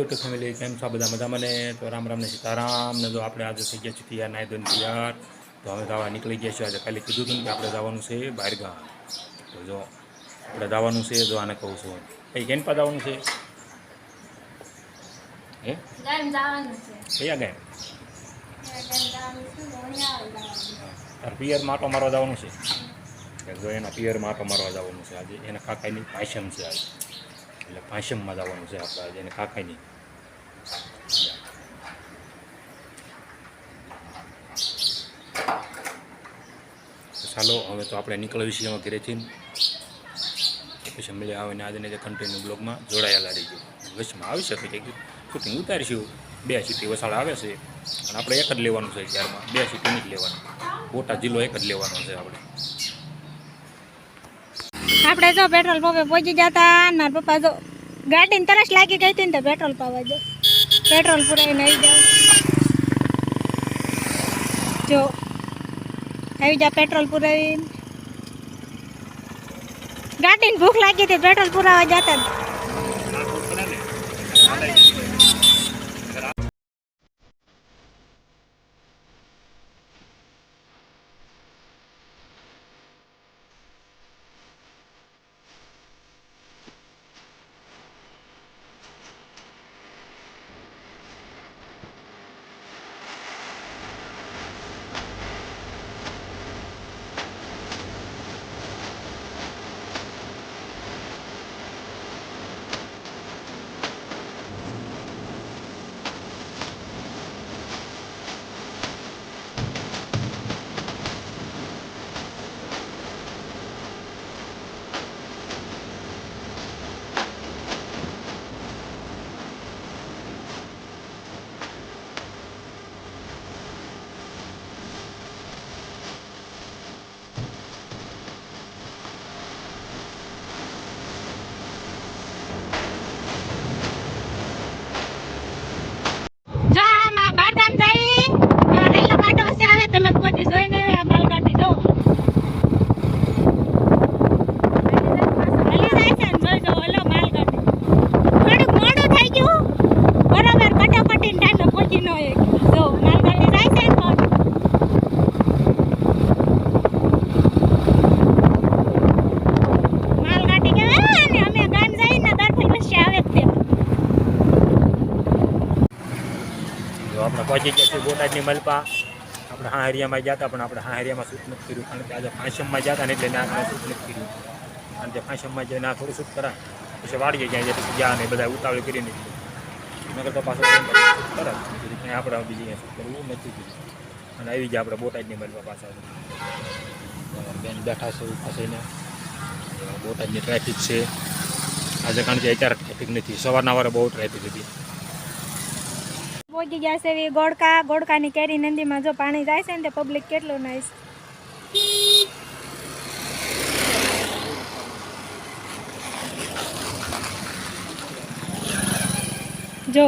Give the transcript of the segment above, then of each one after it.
YouTube family કેમ છો બધા મજામાં મને તો રામ રામને સીતારામ ને જો આપણે આજે થઈ ગયા છીએ તૈયાર નાય ધોઈને તૈયાર. તો અમે જવા નીકળી ગયા છીએ. આજે ખાલી કીધું હતું કે આપણે જવાનું છે બહાર ગામ તો જો આપણે જવાનું છે જો આને કહું છું. કઈ કેમ પા જવાનું છે? હે? કયા ગામ? ને તાર પિયરમાં આટો મારવા જવાનું છે? જો એના પિયરમાં આટો મારવા જવાનું છે આજે. એના કાકાની પાયસમ છે આજે. એટલે પાયસમમાં જવાનું છે આપણે આજે. એને કાકાની. ચાલો, હવે તો આપણે નીકળવી છીએ એમાં ઘરેથી. પછી મળે આવે ને આજને જે કન્ટિન્યુ બ્લોગમાં જોડાયેલા રહીજો. વચમાં આવી શકે છે શૂટિંગ ઉતારીશું. બે સીટી વસાળ આવે છે. અને આપણે એક જ લેવાનું છે ત્યારમાં. બે સીટી જ લેવાનું. બોટાદ જિલ્લો એક જ લેવાનો છે આપણે. આપણે જો પેટ્રોલ પંપે પહોંચી જતા ને મારા પપ્પા જો ગાડીને તરસ લાગી ગઈ હતી ને તો પેટ્રોલ પાવા જો. પેટ્રોલ પુરાઈને આવી જાવ જો આવી જા પેટ્રોલ પુરાવીને. ગાડીને ભૂખ લાગી હતી પેટ્રોલ પુરાવા જતા જ. જો આમાં બાદામ થઈ આ રેલો પાટો હશે આવે તમે કોઈ જોઈને આ માલગાડી જો હલી જાય છે ને જોઈ જો ઓલો માલગાડી થોડુંક મોડું થઈ ગયું બરાબર કટોકટી ટાઈમે પહોંચી ન એક જો માલગાડી જાય છે ને પણ માલગાડી કહેવાય ને અમે ગામ જઈને દર ફેર વચ્ચે આવે જ તે જો આપણે પહોંચી ગયા છીએ બોટાદની મલપા. આપણે હા એરિયામાં ગયા હતા, પણ આપણે હા એરિયામાં શૂટ નથી કર્યું, કારણ કે આજે ફાંસમમાં ગયા હતા ને એટલે ત્યાં આપણે શૂટ નથી કર્યું. કારણ કે ફાંસમમાં જઈને આ થોડું શૂટ કરા પછી વાળીએ જાય છે પછી ગયા ને બધા ઉતાવળી કરી નીકળી નગર તો પાછો શૂટ કરે બીજી કંઈ આપણે બીજી ક્યાંય શૂટ કરવું નથી કર્યું. અને આવી ગયા આપણે બોટાદની મલપા પાછા. બેન બેઠા છે ઊભા થઈને બોટાદની ટ્રાફિક છે. આજે કારણ કે અત્યારે ટ્રાફિક નથી. સવારના વારે બહુ ટ્રાફિક હતી. પહોંચી ગયા છે એવી ગોળકા ગોળકાની કેરી નદીમાં જો પાણી જાય છે ને તે પબ્લિક કેટલું નાઈસ જો,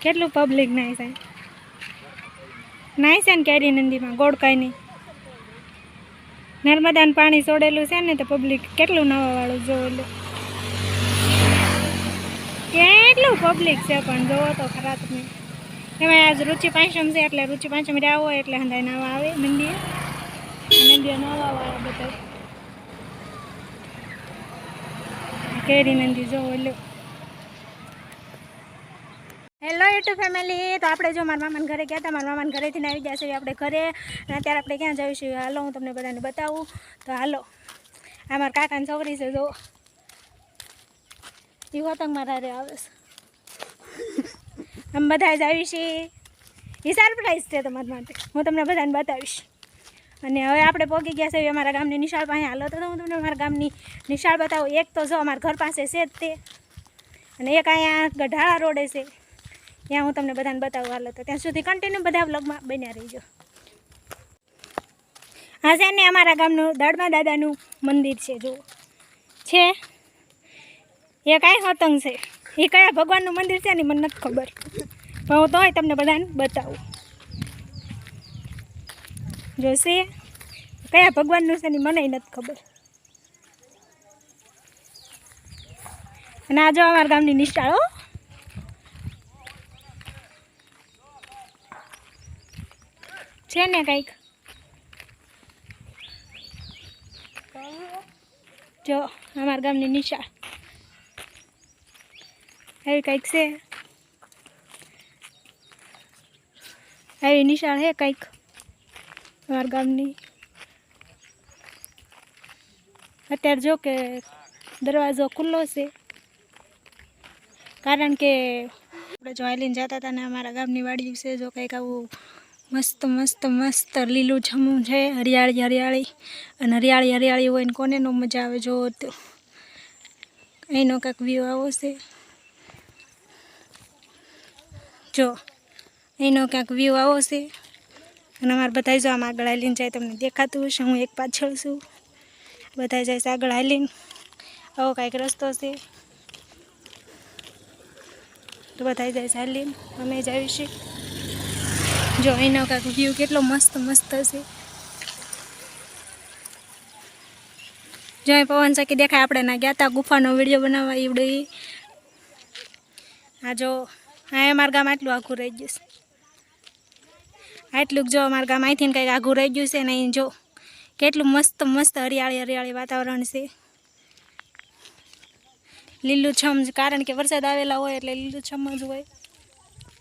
કેટલું પબ્લિક નાય છે. છે ને કેરી નદીમાં ગોળકાની નર્મદાનું પાણી છોડેલું છે ને તો પબ્લિક કેટલું નવાવાળું જો એટલે કેટલું પબ્લિક છે પણ જોવો તો ખરા તમે એમાં આજ રુચિ પાંચમ છે, એટલે રુચિ પાંચમ હોય એટલે હંધાઈ નાવા આવે, મંદિર. મંદિર નાવા વાળા બધા. કેરી નંદી જોવો એટલે હેલો યુટ્યુબ ફેમિલી તો આપણે જો મારા મામાના ઘરે ગયા હતા, મારા મામાના ઘરેથી આવી ગયા છે આપણે ઘરે. અને અત્યારે આપણે ક્યાં જઈશું? હાલો, હું તમને બધાને બતાવું. તો હાલો, આ મારા કાકાની છોકરી છે જો એ હોતંગ મારા આવે છે. આમ બધા જ આવી છીએ એ સરપ્રાઈઝ છે તમારા માટે. હું તમને બધાને બતાવીશ. અને હવે આપણે પહોંચી ગયા છે અમારા ગામની નિશાળ પાસે. હાલો, તો હું તમને અમારા ગામની નિશાળ બતાવું. એક તો જો અમારા ઘર પાસે છે જ તે. અને એક અહીંયા ગઢાળા રોડે છે. ત્યાં હું તમને બધાને બતાવું. હાલો, તો ત્યાં સુધી કન્ટિન્યુ બધા વ્લોગમાં બન્યા રહીજો. હા છે ને અમારા ગામનું દળમા દાદાનું મંદિર છે, જુઓ. છે. એ કાંઈ હતંગ છે. એ કયા ભગવાનનું મંદિર છે ને મને નથી ખબર. પણ હું તોય તમને બધાને બતાવું. જોશે? કયા ભગવાનનું છે ને મને નથી ખબર. અને આ જો અમારા ગામની નિષ્ઠાળો છે ને કંઈક? જો, અમારા ગામની નિશાળ. એવી કંઈક છે. એવી નિશાળ છે કંઈક અમારા ગામની. અત્યારે જો કે દરવાજો ખુલ્લો છે. કારણ કે આપણે જો આઈલીને જતા હતા ને અમારા ગામની વાડી છે, જો કંઈક આવું મસ્ત મસ્ત મસ્ત લીલું છમું છે, હરિયાળી હરિયાળી. અને હરિયાળી હરિયાળી હોય ને કોને નો મજા આવે જો અહીંનો કાંઈક વ્યૂ આવો છે. જો અહીંનો ક્યાંક વ્યૂ આવો છે. અને અમારે બધા જો આમ આગળ હાલીને જાય તમને દેખાતું હશે, હું એક પાછળ છું. બધા જાય છે આગળ હાલીને આવો કાંઈક રસ્તો છે. તો બધા જાય છે હાલીને અમે જ આવીશું જો અહીંનો કાંઈક વ્યૂ કેટલો મસ્ત મસ્ત છે. જો, અહીં પવન ચક્કી દેખાય, આપણે ના ગયા હતા ગુફાનો વીડિયો બનાવવા ઈવડે ઈ. આ જો હા અમારા ગામ આટલું આઘું રહી ગયું છે. આટલું જો અમારા ગામ અહીંથી કંઈક આઘું રહી ગયું છે ને અહીં જો કેટલું મસ્ત મસ્ત હરિયાળી હરિયાળી વાતાવરણ છે. લીલુંછમ કારણ કે વરસાદ આવેલા હોય એટલે લીલુંછમ જ હોય.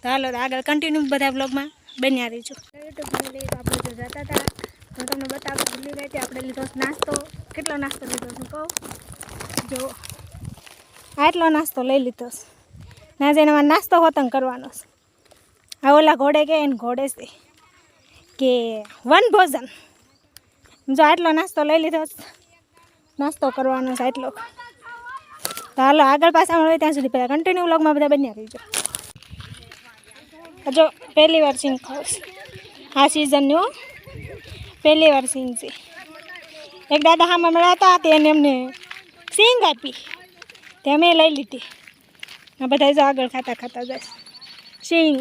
તો હાલો આગળ કન્ટિન્યુ બધા બ્લોગમાં બન્યા રહીજો. યુટ્યુબ આપણે જો જતા હતા. હું તમને બતાવું ભૂલી ગઈ હતી આપણે લીધો નાસ્તો. કેટલો નાસ્તો લીધો છું કહું? જો, આટલો નાસ્તો લઈ લીધો છે. ના જઈને મારે નાસ્તો હોતંગ કરવાનો છે. આ ઓલા ઘોડે કે એને ઘોડે છે કે વન ભોજન. જો આટલો નાસ્તો લઈ લીધો નાસ્તો કરવાનો છે આટલો. તો હાલો, આગળ પાછા મળે ત્યાં સુધી પહેલાં કન્ટિન્યુ વ્લોગમાં બધા બન્યા રહીજો. જો પહેલી વાર સિંગ ખાવ આ સિઝનની પહેલી વાર સિંગ છે. એક દાદા હામાં મળ્યા હતા તેને એમને સિંગ આપી. તે અમે લઈ લીધી. આ બધા જો આગળ ખાતા ખાતા જાય. સિંગ.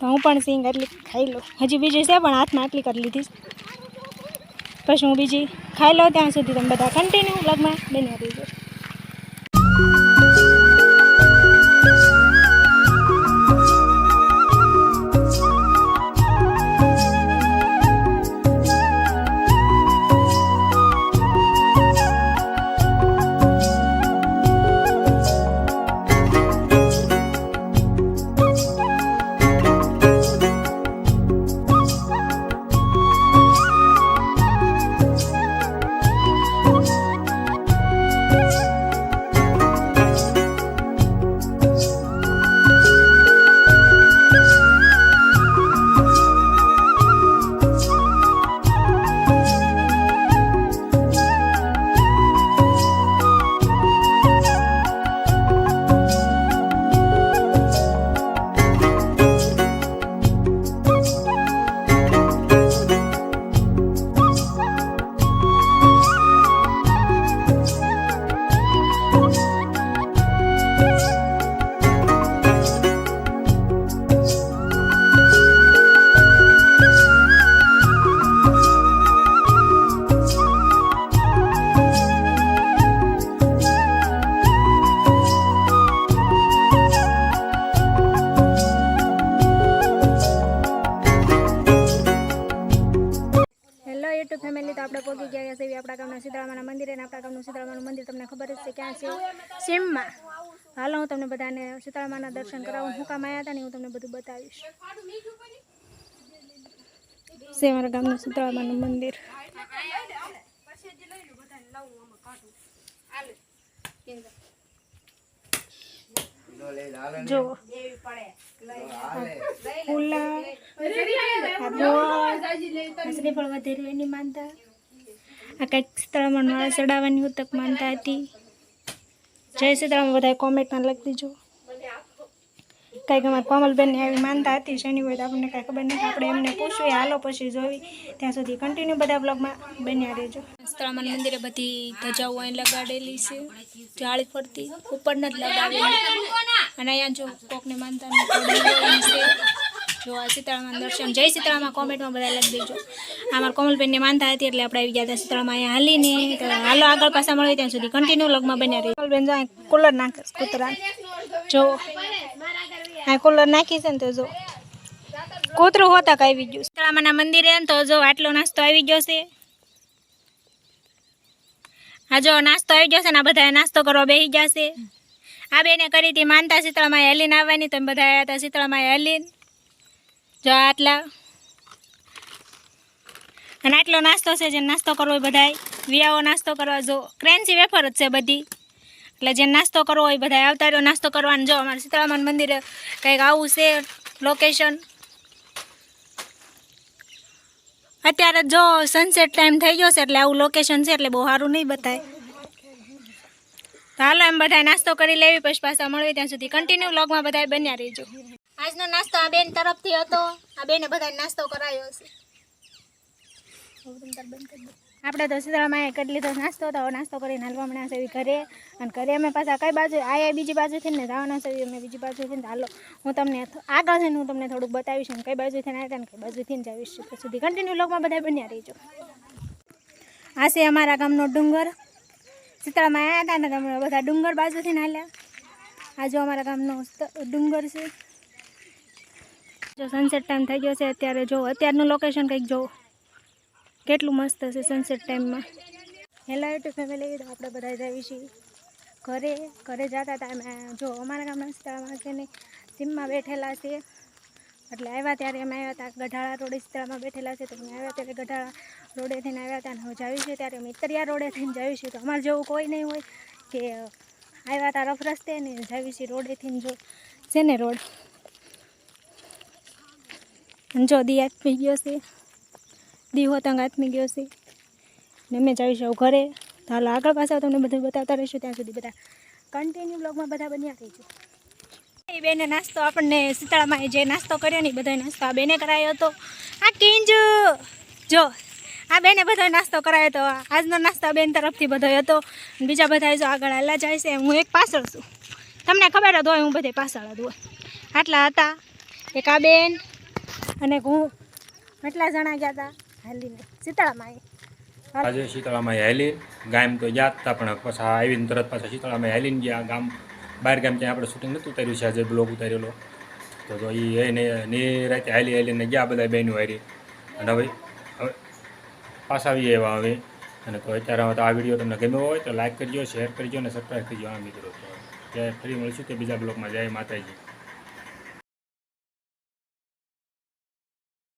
તો હું પણ સિંગ એટલી ખાઈ લઉં. હજી બીજી છે, પણ હાથમાં આટલી કરી લીધી પછી હું બીજી ખાઈ લઉં ત્યાં સુધી તમે બધા કન્ટિન્યુ લગમાં બની આવી હેલો યુટ્યુબ તો આપણે પહોંચી ગયા છે, આપણા ગામના સીતારામાના મંદિરે અને આપણા ગામનું સીતારામાનું મંદિર તમને ખબર જ છે ક્યાં છે. સેમમાં. હાલો, હું તમને બધાને સીતારામાના દર્શન કરાવું. હું કામ આવ્યા હતા ને, હું તમને બધું બતાવીશ. છે અમારા ગામનું સીતારામાનું મંદિર. જો. ફૂલા. હસરી ફળ વધેરી એની માનતા. આ કંઈક સીતારામણ માળા ચડાવવાની ઉતક માનતા હતી. જય સીતારામ બધા કોમેન્ટમાં લખી દીજો. કંઈક અમારે કોમલબેનને આવી માનતા હતી શનિ હોય તો આપણને કાંઈ ખબર નથી. આપણે એમને પૂછવી હાલો પછી જોવી. ત્યાં સુધી કન્ટિન્યુ બધા બ્લોગમાં બન્યા રહેજો. સીતારામણ મંદિરે બધી ધજાઓ અહીં લગાડેલી છે. જાળી ફરતી ઉપર નથી લગાડેલી. અને અહીંયા જો કોકને માનતા છે જો આ સીતારામના દર્શન જય સીતારામા કોમેન્ટમાં બધા લખી દેજો. અમારા કોમલબેનને માનતા હતી એટલે આપણે આવી ગયા હતા સીતારામા અહીંયા હાલીને. હાલો આગળ પાછા મળે ત્યાં સુધી કન્ટિન્યુ લગમાં બન્યા રહી કોમલબેન જો કુલર નાખે કૂતરા જો આ કુલર નાખી છે ને તો જો. કૂતરું હોતા આવી ગયું શીતળામાના મંદિરે તો જો આટલો નાસ્તો આવી ગયો છે. આ જો નાસ્તો આવી ગયો છે ને, આ બધા નાસ્તો કરવા બેસી છે. આ બેને કરી હતી માનતા શીતળામાં હેલીન આવવાની, તો બધા આવ્યા હતા શીતળામાં હેલીન. જો આટલા. અને આટલો નાસ્તો છે જે નાસ્તો કરવો બધાય વિયાઓ નાસ્તો કરવા જો. ક્રેન્સી વેફર જ છે બધી. એટલે જે નાસ્તો કરવો હોય બધા આવતા રહ્યો. નાસ્તો કરવાનો જો અમારે સીતારામન મંદિરે કંઈક આવું છે લોકેશન અત્યારે જો સનસેટ ટાઈમ થઈ ગયો છે એટલે આવું લોકેશન છે એટલે બહુ સારું નહીં બતાય. તો હાલો એમ બધા નાસ્તો કરી લેવી, પછી પાછા મળવી. ત્યાં સુધી કન્ટિન્યુ વ્લોગમાં બધા બન્યા રહીજો. આજનો નાસ્તો આ બેન તરફથી હતો. આ બેને બધા નાસ્તો કરાયો છે આપણે તો શીતળામાં કેટલી તો નાસ્તો હતો. નાસ્તો કરીને હાલવા હમણાં સેવી ઘરે. અને ઘરે અમે પાછા કઈ બાજુ? આયા બીજી બાજુથી ને જવાના સેવી અમે બીજી બાજુથી ને હાલો. હું તમને આગળ છે હું તમને થોડુંક બતાવીશ અને કઈ બાજુથી આવ્યા ને કઈ બાજુથી જ આવીશ સુધી કન્ટિન્યુ લોકમાં બધા બન્યા રહીજો. આ છે અમારા ગામનો ડુંગર. સીતારામાં આવ્યા હતા ને તમે બધા ડુંગર બાજુથી ને હાલ્યા. આ અમારા ગામનો ડુંગર છે. જો સનસેટ ટાઈમ થઈ ગયો છે. અત્યારે જો અત્યારનું લોકેશન કંઈક જો કેટલું મસ્ત છે સનસેટ ટાઈમમાં હેલો યુટ્યુબ ફેમિલી તો આપણે બધા જઈએ છીએ. ઘરે ઘરે જતા હતા અમે. જો, અમારા ગામના વિસ્તારમાં છે ને સીમમાં બેઠેલા છે. એટલે આવ્યા ત્યારે અમે આવ્યા હતા, ગઢાળા રોડ વિસ્તારમાં બેઠેલા છે. તો અમે આવ્યા ત્યારે ગઢાળા રોડે થઈને આવ્યા હતા અને હવે જાવી છે ત્યારે અમે ઇતરિયા રોડે થઈને જાવી છીએ તો અમારે જેવું કોઈ નહીં હોય કે આવ્યા હતા રફ રસ્તે ને જાવી છીએ રોડેથી જો, છે ને રોડ. જો દિયા થઈ ગયો છે. દી હોતંગ આત્મી ગયો છે. ને મેં જાવીશું ઘરે. તો હાલો આગળ પાછા તમને બધું બતાવતા રહીશું ત્યાં સુધી બધા. કન્ટિન્યુ બ્લોગમાં બધા બન્યા રહીશું એ બેને નાસ્તો આપણને શીતળામાં જે નાસ્તો કર્યો ને બધાય બધો નાસ્તો આ બેને કરાયો હતો. આ કિંજુ! જો, આ બેને બધો નાસ્તો કરાયો હતો. આજનો નાસ્તો બેન તરફથી બધો હતો. બીજા બધા જો આગળ હાલા જાય છે. હું એક પાછળ છું. તમને ખબર જ હોય હું બધે પાછળ જ હોય. આટલા હતા. એક આ બેન અને હું. એટલા જણા ગયા હતા. હાલીને. શીતળામાં આજે શીતળામાં હેલી ગામ તો હતા, પણ પાછા આવીને તરત પાછા શીતળામાં હેલીને ગયા. ગામ, બહાર ગામ ત્યાં આપણે શૂટિંગ નહોતું ઉતાર્યું છે, આજે બ્લોગ ઉતારેલો. તો તો એ ને રાતે હાલી હાલીને ગયા બધા બહેનો હારી. અને હવે હવે પાછા આવી એવા હવે. અને તો અત્યારે તો આ વીડિયો તમને ગમ્યો હોય તો લાઈક કરજો શેર કરજો અને સબસ્ક્રાઈબ કરજો આ મિત્રો. તો ત્યારે ફરી મળીશું તે બીજા બ્લોગમાં. જય માતાજી.